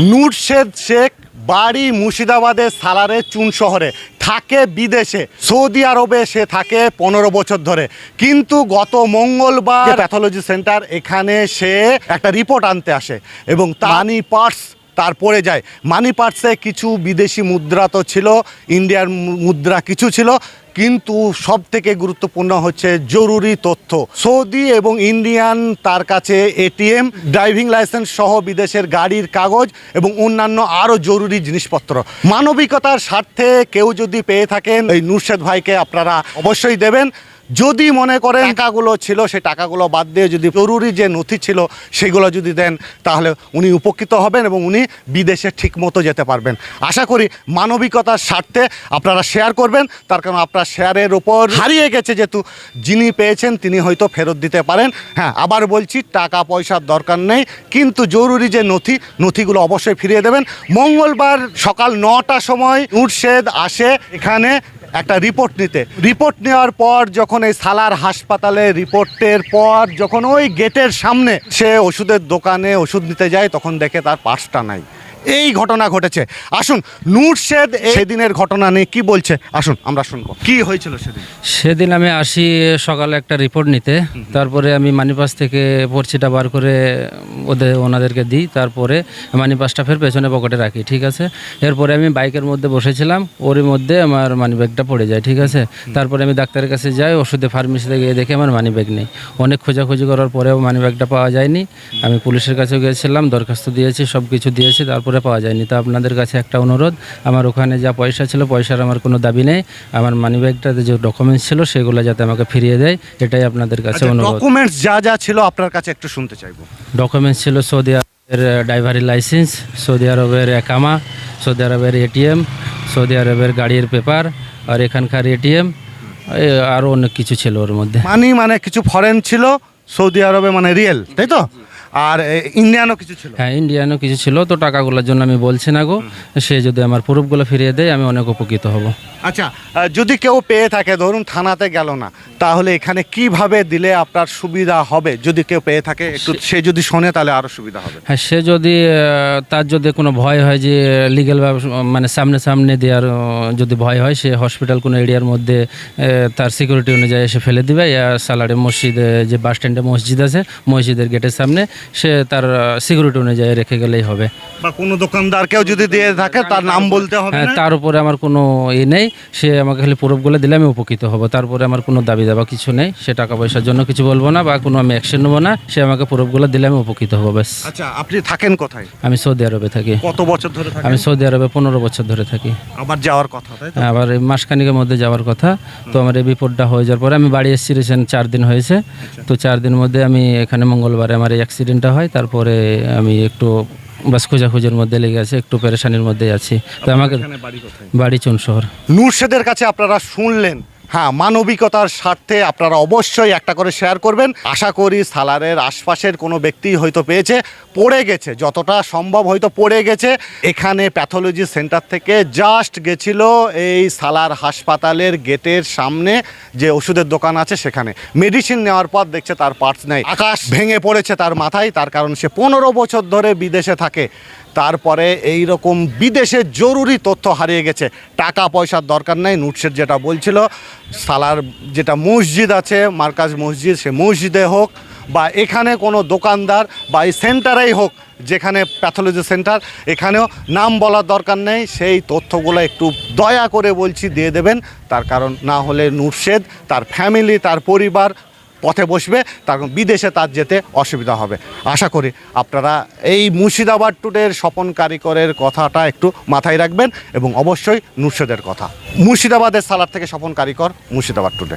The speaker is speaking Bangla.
নুরশেদ শেখ বাড়ি মুর্শিদাবাদের সালারে চুন শহরে। থাকে বিদেশে। সৌদি আরবে সে থাকে পনেরো বছর ধরে। কিন্তু গত মঙ্গলবার প্যাথোলজি সেন্টার এখানে সে একটা রিপোর্ট আনতে আসে এবং তানি পার্টস তার পড়ে যায়। মানি পার্টসে কিছু বিদেশি মুদ্রা তো ছিল, ইন্ডিয়ার মুদ্রা কিছু ছিল, কিন্তু সব থেকে গুরুত্বপূর্ণ হচ্ছে জরুরি তথ্য। সৌদি এবং ইন্ডিয়ান তার কাছে এটিএম ড্রাইভিং লাইসেন্স সহ বিদেশের গাড়ির কাগজ এবং অন্যান্য আরও জরুরি জিনিসপত্র। মানবিকতার স্বার্থে কেউ যদি পেয়ে থাকেন, এই নুরশেদ ভাইকে আপনারা অবশ্যই দেবেন। যদি মনে করেন টাকাগুলো ছিল, সেই টাকাগুলো বাদ দিয়ে যদি জরুরি যে নথি ছিল, সেগুলো যদি দেন, তাহলে উনি উপকৃত হবেন এবং উনি বিদেশে ঠিক মতো যেতে পারবেন। আশা করি মানবিকতার স্বার্থে আপনারা শেয়ার করবেন। তার কারণ আপনার শেয়ারের ওপর হারিয়ে গেছে যেহেতু যিনি পেয়েছেন, তিনি হয়তো ফেরত দিতে পারেন। হ্যাঁ আবার বলছি টাকা পয়সার দরকার নেই, কিন্তু জরুরি যে নথি, নথিগুলো অবশ্যই ফিরিয়ে দেবেন। মঙ্গলবার সকাল নটার সময় উর্শেদ আসে এখানে একটা রিপোর্ট নিতে। রিপোর্ট নেওয়ার পর যখন এই সালার হাসপাতালে রিপোর্টের পর যখন ওই গেটের সামনে সে ওষুধের দোকানে ওষুধ নিতে যায়, তখন দেখে তার পার্সটা নাই। এই ঘটনা ঘটেছে। আসুন নূরশেদ সেদিনের ঘটনা নিয়ে কি বলছে? আসুন আমরা শুনব। কি হয়েছিল সেদিন? সেদিন আমি আসি সকালে একটা রিপোর্ট নিতে। তারপরে আমি মানিপাস থেকে পর্চিটা বার করে ওদের ওনাদেরকে দিই। তারপরে মানিপাসটা ফের পেছনে পকেটে রাখি ঠিক আছে? এরপরে আমি বাইকের মধ্যে বসেছিলাম। ওর মধ্যে আমার মানিব্যাগটা পড়ে যায় ঠিক আছে? তারপরে আমি ডাক্তারের কাছে যাই ওষুধে ফার্মেসিতে গিয়ে দেখে আমার মানিব্যাগ নেই। অনেক খোঁজাখুঁজি করার পরেও মানিব্যাগটা পাওয়া যায়নি। আমি পুলিশের কাছেও গিয়েছিলাম দরখাস্ত দিয়েছি সব কিছু দিয়েছি। তারপরে পাওয়া যায়নি। তো আপনাদের কাছে একটা অনুরোধ আমার ওখানে যা পয়সা ছিল পয়সার আমার কোনো দাবি নেই। আমার মানিব্যাগটাতে যে ডকুমেন্টস ছিল সেগুলো যাতে আমাকে ফিরিয়ে দেয় এটাই আপনাদের কাছে অনুরোধ। ডকুমেন্টস যা যা ছিল আপনার কাছে একটু শুনতে চাইব। ডকুমেন্টস ছিল সৌদি আরবের ড্রাইভারি লাইসেন্স সৌদি আরবের একামা সৌদি আরবের এটিএম সৌদি আরবের গাড়ির পেপার আর এখানকার এটিএম আরও অনেক কিছু ছিল ওর মধ্যে। মানি মানে কিছু ফরেন ছিল সৌদি আরবে মানে রিয়েল তাই তো? আর ইন্ডিয়ানও কিছু ছিল? হ্যাঁ ইন্ডিয়ানও কিছু ছিল তো টাকাগুলোর জন্য আমি বলছি না গো। সে যদি আমার প্রুফগুলো ফিরিয়ে দেয় আমি অনেক উপকৃত হব। আচ্ছা যদি কেউ পেয়ে থাকে ধরুন থানাতে গেল না তাহলে এখানে কীভাবে দিলে আপনার সুবিধা হবে? যদি কেউ পেয়ে থাকে একটু সে যদি শোনে তাহলে আরও সুবিধা হবে। হ্যাঁ সে যদি তার যদি কোনো ভয় হয় যে লিগেল মানে সামনে সামনে দেওয়ার যদি ভয় হয় সে হসপিটাল কোনো এরিয়ার মধ্যে তার সিকিউরিটি অনুযায়ী এসে ফেলে দিবে। ইয়া সালারে মসজিদে যে বাস স্ট্যান্ডে মসজিদ আছে মসজিদের গেটের সামনে সে তার সিকিউরিটি অনুযায়ী রেখে গেলেই হবে। বা কোনো দোকানদারকেও যদি দিয়ে থাকে তার নাম বলতে হবে হ্যাঁ তার উপরে আমার কোনো ই নেই। সে আমাকে খালি প্রুফগুলো দিলে আমি উপকৃত হব। তারপরে আমার কোনো দাবি দাবা কিছু নেই। সে টাকা পয়সার জন্য কিছু বলব না বা কোনো আমি অ্যাকশন নেব না। সে আমাকে প্রুফগুলো দিলে আমি উপকৃত হব ব্যাস। আচ্ছা আপনি থাকেন কোথায়? আমি সৌদি আরবে থাকি। কত বছর ধরে থাকেন? আমি সৌদি আরবে পনেরো বছর ধরে থাকি। আবার যাওয়ার কথা তাই তো? আবার এই মাসখানিকের মধ্যে যাওয়ার কথা। তো আমার এই বিপদটা হয়ে যাওয়ার পরে আমি বাড়ি এসেছি রিসেন্ট চার দিন হয়েছে। তো চার দিন মধ্যে আমি এখানে মঙ্গলবারে আমার এই অ্যাক্সিডেন্টটা হয় তারপরে আমি একটু বাস খোঁজাখুঁজির মধ্যে লেগে আছে একটু পেরেশানির মধ্যে আছি। তো আমাকে বাড়ি চুন শহর। নুরশেদের কাছে আপনারা শুনলেন হ্যাঁ মানবিকতার স্বার্থে আপনারা অবশ্যই একটা করে শেয়ার করবেন। আশা করি সালারের আশপাশের কোনো ব্যক্তি হয়তো পেয়েছে, পড়ে গেছে, যতটা সম্ভব হয়তো পড়ে গেছে। এখানে প্যাথোলজি সেন্টার থেকে জাস্ট গেছিল এই সালার হাসপাতালের গেটের সামনে যে ওষুধের দোকান আছে সেখানে। মেডিসিন নেওয়ার পর দেখছে তার পার্টস নেই। আকাশ ভেঙে পড়েছে তার মাথায়, তার কারণ সে পনেরো বছর ধরে বিদেশে থাকে। তারপরে এই রকম বিদেশে জরুরি তথ্য হারিয়ে গেছে। টাকা পয়সার দরকার নেই, নুটসের যেটা বলছিল সালার যেটা মসজিদ আছে, মার্কাজ মসজিদ, সে মসজিদে হোক বা এখানে কোনো দোকানদার বা এই সেন্টারেই হোক, যেখানে প্যাথোলজি সেন্টার, এখানেও নাম বলার দরকার নেই। সেই তথ্যগুলো একটু দয়া করে বলছি, দিয়ে দেবেন। তার কারণ না হলে নুরশেদ তার ফ্যামিলি, তার পরিবার পথে বসবে তখন বিদেশে তার যেতে অসুবিধা হবে। আশা করি আপনারা এই মুর্শিদাবাদ টুডের স্বপন কারিকরের কথাটা একটু মাথায় রাখবেন এবং অবশ্যই নুরশেদের কথা। মুর্শিদাবাদের সালার থেকে স্বপন কারিকর মুর্শিদাবাদ টুডে।